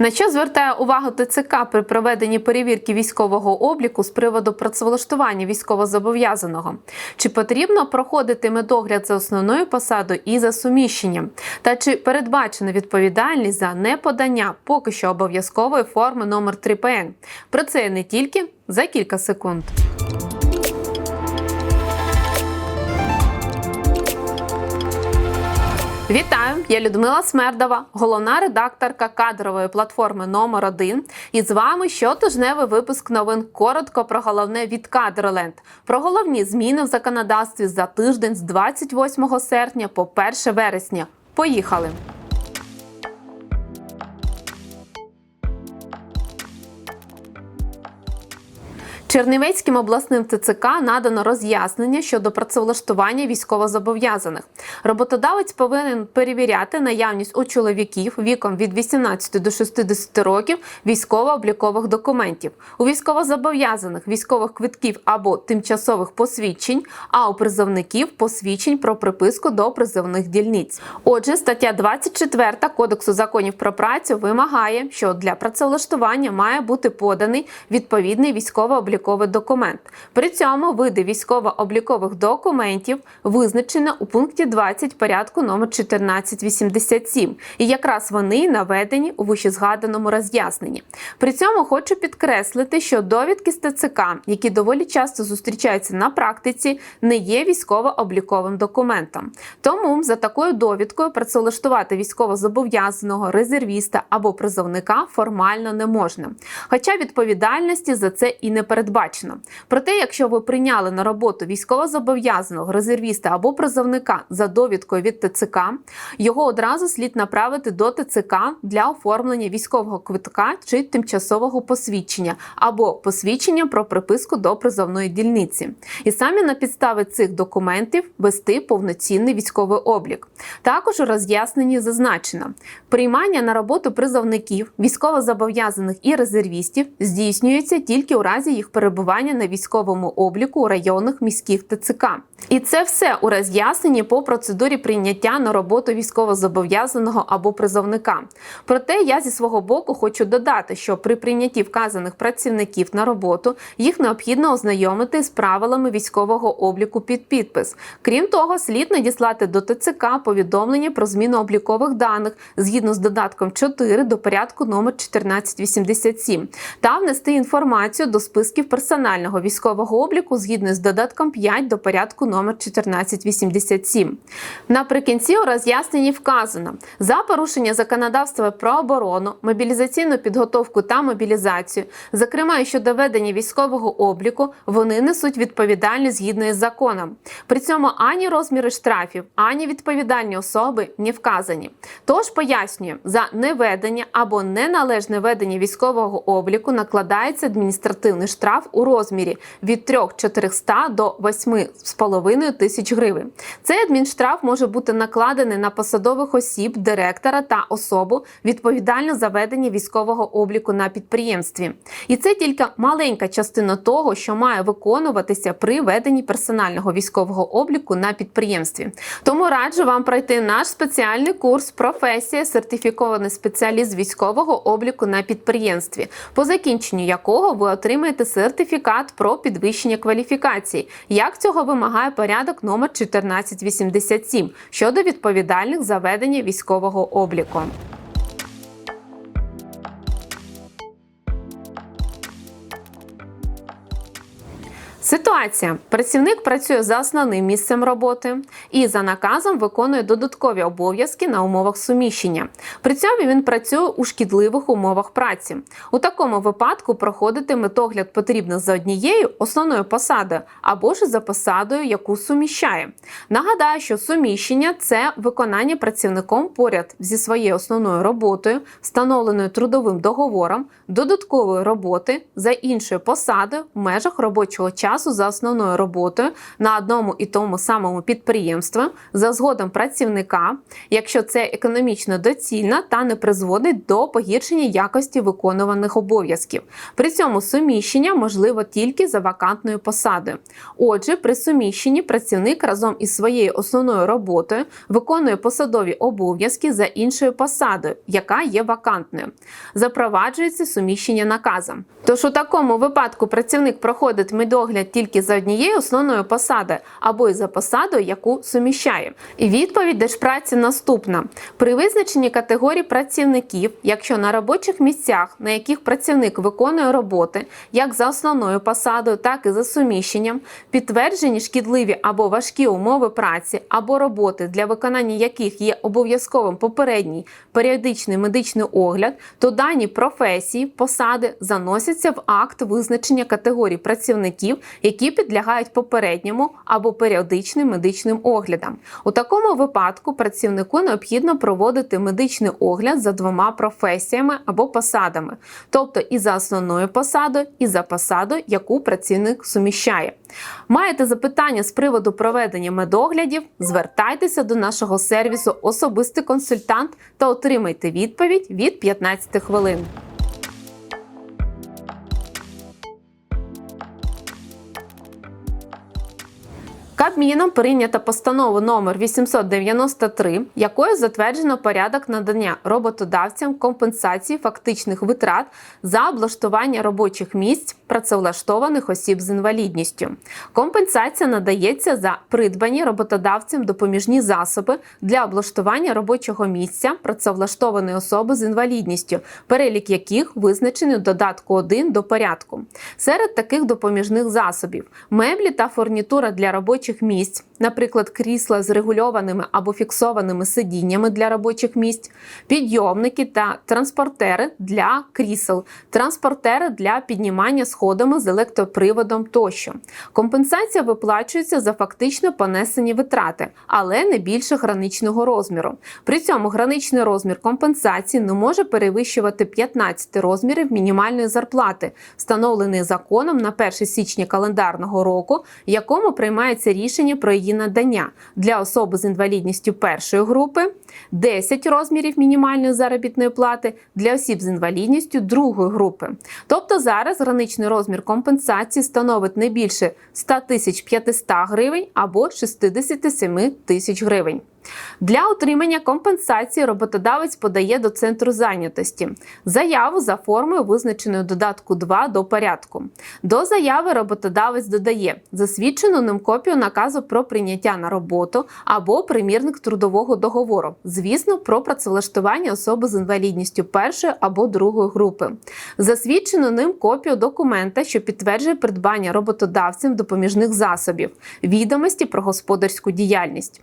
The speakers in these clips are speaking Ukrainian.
На що звертає увагу ТЦК при проведенні перевірки військового обліку з приводу працевлаштування військовозобов'язаного? Чи потрібно проходити медогляд за основною посадою і за суміщенням? Та чи передбачена відповідальність за неподання поки що обов'язкової форми номер 3 ПН? Про це не тільки за кілька секунд. Вітаю! Я Людмила Смердова, головна редакторка кадрової платформи номер 1 І з вами щотижневий випуск новин коротко про головне від Кадроленд. Про головні зміни в законодавстві за тиждень з 28 серпня по 1 вересня. Поїхали! Чернівецьким обласним ТЦК надано роз'яснення щодо працевлаштування військовозобов'язаних. Роботодавець повинен перевіряти наявність у чоловіків віком від 18 до 60 років військово-облікових документів, у військовозобов'язаних військових квитків або тимчасових посвідчень, а у призовників посвідчень про приписку до призовних дільниць. Отже, стаття 24 Кодексу законів про працю вимагає, що для працевлаштування має бути поданий відповідний військово-обліковий документ. При цьому види військово-облікових документів визначено у пункті 20 порядку номер 1487. І якраз вони наведені у вищезгаданому роз'ясненні. При цьому хочу підкреслити, що довідки з ТЦК, які доволі часто зустрічаються на практиці, не є військово-обліковим документом. Тому за такою довідкою працевлаштувати військовозобов'язаного резервіста або призовника формально не можна. Хоча відповідальності за це і не передбачено. Проте, якщо ви прийняли на роботу військовозобов'язаного резервіста або призовника за довідкою від ТЦК, його одразу слід направити до ТЦК для оформлення військового квитка чи тимчасового посвідчення або посвідчення про приписку до призовної дільниці. І самі на підставі цих документів вести повноцінний військовий облік. Також у роз'ясненні зазначено, приймання на роботу призовників, військовозобов'язаних і резервістів здійснюється тільки у разі їх перебування на військовому обліку у районних міських ТЦК. І це все у роз'ясненні по процедурі прийняття на роботу військовозобов'язаного або призовника. Проте я зі свого боку хочу додати, що при прийнятті вказаних працівників на роботу їх необхідно ознайомити з правилами військового обліку під підпис. Крім того, слід надіслати до ТЦК повідомлення про зміну облікових даних згідно з додатком 4 до порядку номер 1487 та внести інформацію до списків персонального військового обліку згідно з додатком 5 до порядку номер 1487. Наприкінці у роз'ясненні вказано за порушення законодавства про оборону, мобілізаційну підготовку та мобілізацію, зокрема і щодо ведення військового обліку, вони несуть відповідальність згідно із законом. При цьому ані розміри штрафів, ані відповідальні особи не вказані. Тож пояснюю, за неведення або неналежне ведення військового обліку накладається адміністративний штраф у розмірі від 3-400 до 8,5 тисяч гривень. Цей адмінштраф може бути накладений на посадових осіб, директора та особу відповідальну за ведення військового обліку на підприємстві. І це тільки маленька частина того, що має виконуватися при веденні персонального військового обліку на підприємстві. Тому раджу вам пройти наш спеціальний курс професія сертифікований спеціаліст військового обліку на підприємстві, по закінченню якого ви отримаєте сертифікат про підвищення кваліфікації. Як цього вимагає порядок номер 1487 щодо відповідальних за ведення військового обліку. Ситуація: працівник працює за основним місцем роботи і за наказом виконує додаткові обов'язки на умовах суміщення. При цьому він працює у шкідливих умовах праці. У такому випадку проходити метогляд потрібно за однією основною посадою або ж за посадою, яку суміщає. Нагадаю, що суміщення це виконання працівником поряд зі своєю основною роботою, встановленою трудовим договором, додаткової роботи за іншою посадою в межах робочого часу за основною роботою на одному і тому самому підприємстві за згодом працівника, якщо це економічно доцільно та не призводить до погіршення якості виконуваних обов'язків. При цьому суміщення можливо тільки за вакантною посадою. Отже, при суміщенні працівник разом із своєю основною роботою виконує посадові обов'язки за іншою посадою, яка є вакантною. Запроваджується суміщення наказом. Тож у такому випадку працівник проходить медогляд тільки за однією основною посадою або й за посадою, яку суміщає. І відповідь Держпраці наступна: при визначенні категорій працівників, якщо на робочих місцях, на яких працівник виконує роботи як за основною посадою, так і за суміщенням, підтверджені шкідливі або важкі умови праці або роботи, для виконання яких є обов'язковим попередній періодичний медичний огляд, то дані професії, посади заносяться в акт визначення категорій працівників, які підлягають попередньому або періодичним медичним оглядам. У такому випадку працівнику необхідно проводити медичний огляд за двома професіями або посадами, тобто і за основною посадою, і за посадою, яку працівник суміщає. Маєте запитання з приводу проведення медоглядів? Звертайтеся до нашого сервісу Особистий консультант та отримайте відповідь від 15 хвилин. Кабміном прийнята постанова номер 893, якою затверджено порядок надання роботодавцям компенсації фактичних витрат за облаштування робочих місць працевлаштованих осіб з інвалідністю. Компенсація надається за придбані роботодавцем допоміжні засоби для облаштування робочого місця працевлаштованої особи з інвалідністю, перелік яких визначений у додатку 1 до порядку. Серед таких допоміжних засобів меблі та фурнітура для робочих місць, наприклад, крісла з регульованими або фіксованими сидіннями для робочих місць, підйомники та транспортери для крісел, транспортери для піднімання сходами з електроприводом тощо. Компенсація виплачується за фактично понесені витрати, але не більше граничного розміру. При цьому граничний розмір компенсації не може перевищувати 15 розмірів мінімальної зарплати, встановлений законом на 1 січня календарного року, якому приймається рішення про її надання для особи з інвалідністю першої групи, 10 розмірів мінімальної заробітної плати для осіб з інвалідністю другої групи. Тобто зараз граничний розмір компенсації становить не більше 100 тисяч 500 гривень або 67 тисяч гривень. Для отримання компенсації роботодавець подає до центру зайнятості заяву за формою, визначеною додатку 2 до порядку. До заяви роботодавець додає засвідчену ним копію наказу про прийняття на роботу або примірник трудового договору, звісно, про працевлаштування особи з інвалідністю першої або другої групи, засвідчену ним копію документа, що підтверджує придбання роботодавцем допоміжних засобів, відомості про господарську діяльність.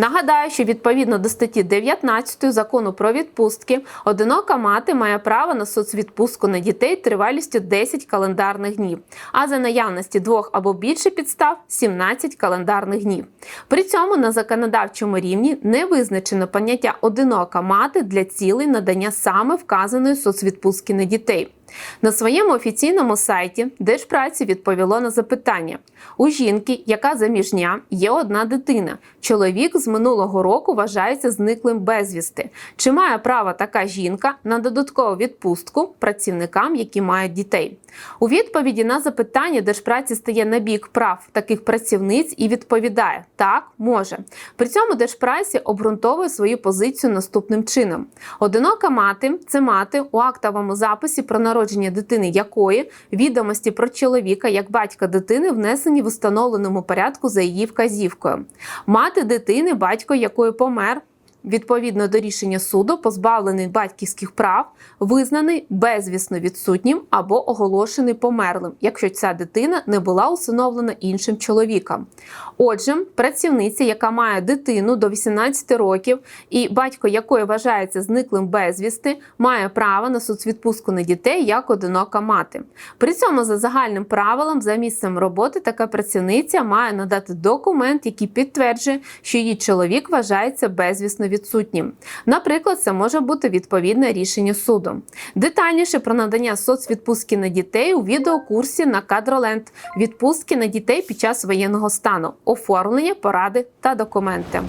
Нагадаю, що відповідно до статті 19 закону про відпустки, одинока мати має право на соцвідпустку на дітей тривалістю 10 календарних днів, а за наявності двох або більше підстав 17 календарних днів. При цьому на законодавчому рівні не визначено поняття одинока мати для цілей надання саме вказаної соцвідпустки на дітей. На своєму офіційному сайті Держпраці відповіло на запитання: у жінки, яка заміжня, є одна дитина. Чоловік з минулого року вважається зниклим безвісти. Чи має право така жінка на додаткову відпустку працівникам, які мають дітей? У відповіді на запитання Держпраці стає на бік прав таких працівниць і відповідає: так, може. При цьому Держпраці обґрунтовує свою позицію наступним чином: одинока мати це мати у актовому записі про народження дитини якої відомості про чоловіка як батька дитини внесені в установленому порядку за її вказівкою. Мати дитини, батько якої помер. Відповідно до рішення суду, позбавлений батьківських прав, визнаний безвісно відсутнім або оголошений померлим, якщо ця дитина не була усиновлена іншим чоловіком. Отже, працівниця, яка має дитину до 18 років і батько якої вважається зниклим безвісти, має право на соцвідпустку на дітей як одинока мати. При цьому за загальним правилом за місцем роботи така працівниця має надати документ, який підтверджує, що її чоловік вважається безвісно відсутнім. Наприклад, це може бути відповідне рішення суду. Детальніше про надання соцвідпустки на дітей у відеокурсі на Кадроленд відпустки на дітей під час воєнного стану, оформлення, поради та документи.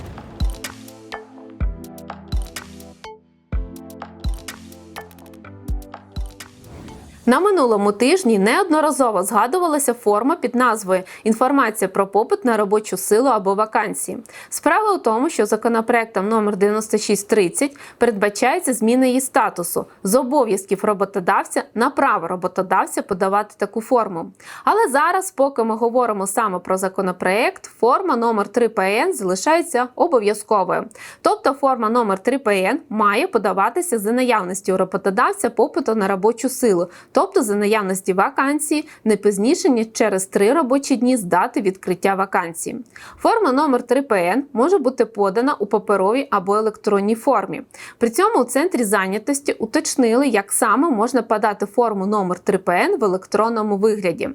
На минулому тижні неодноразово згадувалася форма під назвою Інформація про попит на робочу силу або вакансії. Справа у тому, що законопроектом номер 9630 передбачається зміна її статусу з обов'язків роботодавця на право роботодавця подавати таку форму. Але зараз, поки ми говоримо саме про законопроект, форма номер 3 ПН залишається обов'язковою. Тобто форма номер 3 ПН має подаватися за наявності у роботодавця попиту на робочу силу тобто за наявності вакансії не пізніше ніж через три робочі дні з дати відкриття вакансії. Форма номер 3 ПН може бути подана у паперовій або електронній формі. При цьому у центрі зайнятості уточнили, як саме можна подати форму номер 3 ПН в електронному вигляді.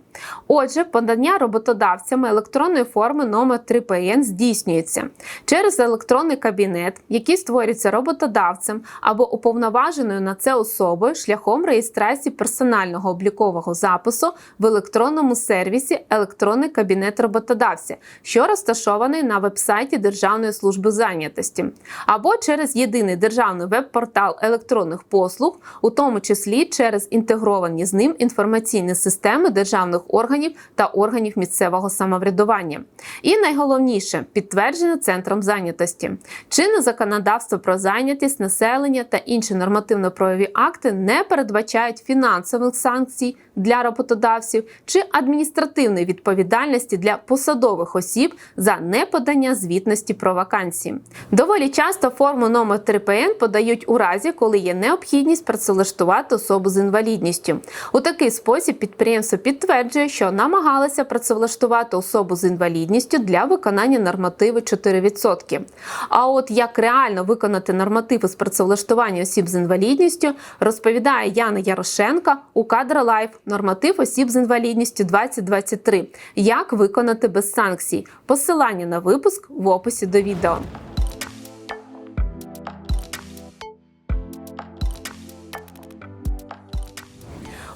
Отже, подання роботодавцями електронної форми номер 3 ПН здійснюється через електронний кабінет, який створюється роботодавцем або уповноваженою на це особою шляхом реєстрації персонального облікового запису в електронному сервісі Електронний кабінет роботодавця, що розташований на вебсайті Державної служби зайнятості, або через єдиний державний веб-портал електронних послуг, у тому числі через інтегровані з ним інформаційні системи державних органів та органів місцевого самоврядування. І найголовніше підтверджено центром зайнятості. Чинне законодавство про зайнятість населення та інші нормативно-правові акти не передбачають фінансових санкцій для роботодавців чи адміністративної відповідальності для посадових осіб за неподання звітності про вакансії. Доволі часто форму номер 3 ПН подають у разі, коли є необхідність працевлаштувати особу з інвалідністю. У такий спосіб підприємство підтверджує, що намагалося працевлаштувати особу з інвалідністю для виконання нормативу 4%. А от як реально виконати нормативи з працевлаштування осіб з інвалідністю, розповідає Яна Ярошенка у кадра Лайф норматив осіб з інвалідністю 2023. Як виконати без санкцій? Посилання на випуск в описі до відео.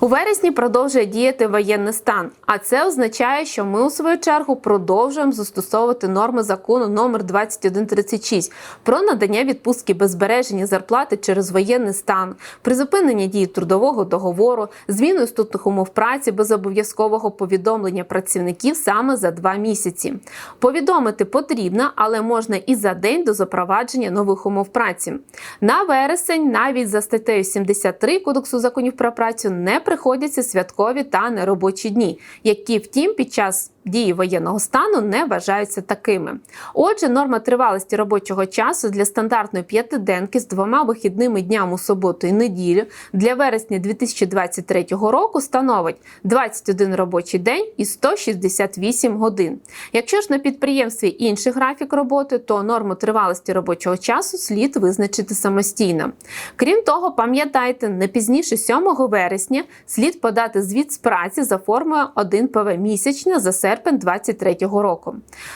У вересні продовжує діяти воєнний стан, а це означає, що ми у свою чергу продовжуємо застосовувати норми закону номер 2136 про надання відпустки без збереження зарплати через воєнний стан, призупинення дії трудового договору, зміну істотних умов праці без обов'язкового повідомлення працівників саме за два місяці. Повідомити потрібно, але можна і за день до запровадження нових умов праці. На вересень навіть за статтею 73 Кодексу законів про працю не приходяться святкові та неробочі дні, які, втім, під час дії воєнного стану не вважаються такими. Отже, норма тривалості робочого часу для стандартної п'ятиденки з двома вихідними днями у суботу і неділю для вересня 2023 року становить 21 робочий день і 168 годин. Якщо ж на підприємстві інший графік роботи, то норму тривалості робочого часу слід визначити самостійно. Крім того, пам'ятайте, не пізніше 7 вересня слід подати звіт з праці за формою 1 ПВ місячно за серпень 2023 року.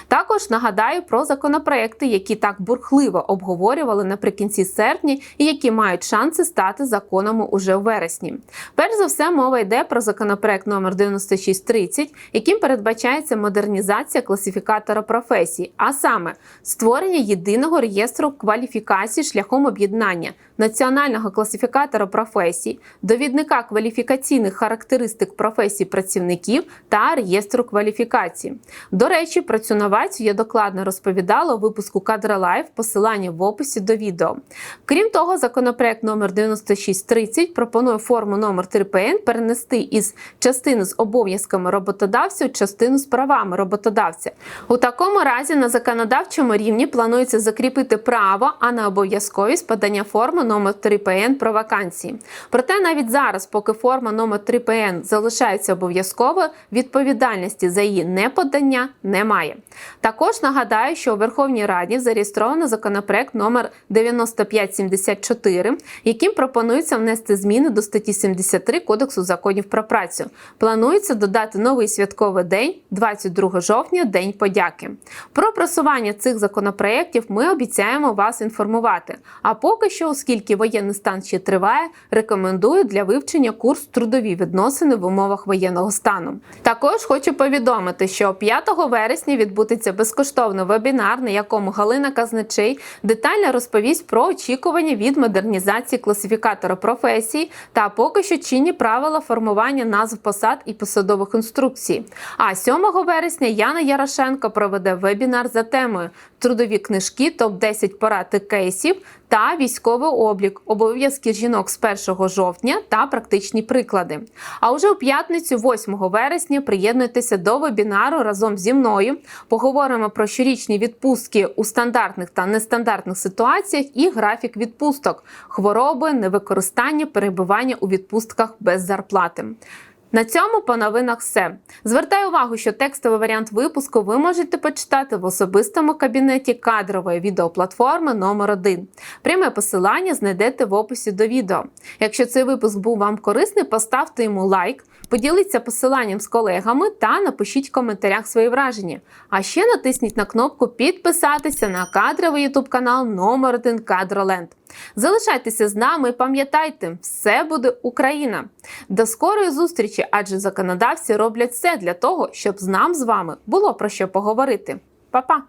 Також нагадаю про законопроекти, які так бурхливо обговорювали наприкінці серпня і які мають шанси стати законами уже в вересні. Перш за все, мова йде про законопроект номер 9630, яким передбачається модернізація класифікатора професій, а саме створення єдиного реєстру кваліфікацій шляхом об'єднання національного класифікатора професій, довідника кваліфікаційних характеристик професій працівників та реєстру кваліфікації. До речі, про цю новацію я докладно розповідала у випуску Кадра Лайв, посилання в описі до відео. Крім того, законопроект номер 9630 пропонує форму номер 3 ПН перенести із частини з обов'язками роботодавця у частину з правами роботодавця. У такому разі на законодавчому рівні планується закріпити право, а не обов'язковість подання форми номер 3 ПН про вакансії. Проте навіть зараз, поки форма номер 3 ПН залишається обов'язковою, відповідальності за її неподання немає. Також нагадаю, що у Верховній Раді зареєстровано законопроект номер 9574, яким пропонується внести зміни до статті 73 Кодексу законів про працю. Планується додати новий святковий день 22 жовтня, День подяки. Про просування цих законопроєктів ми обіцяємо вас інформувати. А поки що, оскільки воєнний стан ще триває, рекомендую для вивчення курс трудові відносини в умовах воєнного стану. Також хочу повідомити, що 5 вересня відбудеться безкоштовний вебінар, на якому Галина Казначей детально розповість про очікування від модернізації класифікатора професій та поки що чинні правила формування назв посад і посадових інструкцій. А 7 вересня Яна Ярошенко проведе вебінар за темою трудові книжки, топ 10 порад кейсів та військовий облік, обов'язки жінок з 1 жовтня та практичні приклади. А уже у п'ятницю, 8 вересня, приєднуйтеся до вебінару разом зі мною. Поговоримо про щорічні відпустки у стандартних та нестандартних ситуаціях і графік відпусток, хвороби, невикористання, перебування у відпустках без зарплати. На цьому по новинах все. Звертаю увагу, що текстовий варіант випуску ви можете почитати в особистому кабінеті кадрової відеоплатформи номер 1 Пряме посилання знайдете в описі до відео. Якщо цей випуск був вам корисний, поставте йому лайк, поділіться посиланням з колегами та напишіть в коментарях свої враження. А ще натисніть на кнопку підписатися на кадровий ютуб канал номер 1 Кадроленд. Залишайтеся з нами пам'ятайте, все буде Україна. До скорої зустрічі, адже законодавці роблять все для того, щоб з нам з вами було про що поговорити. Па-па!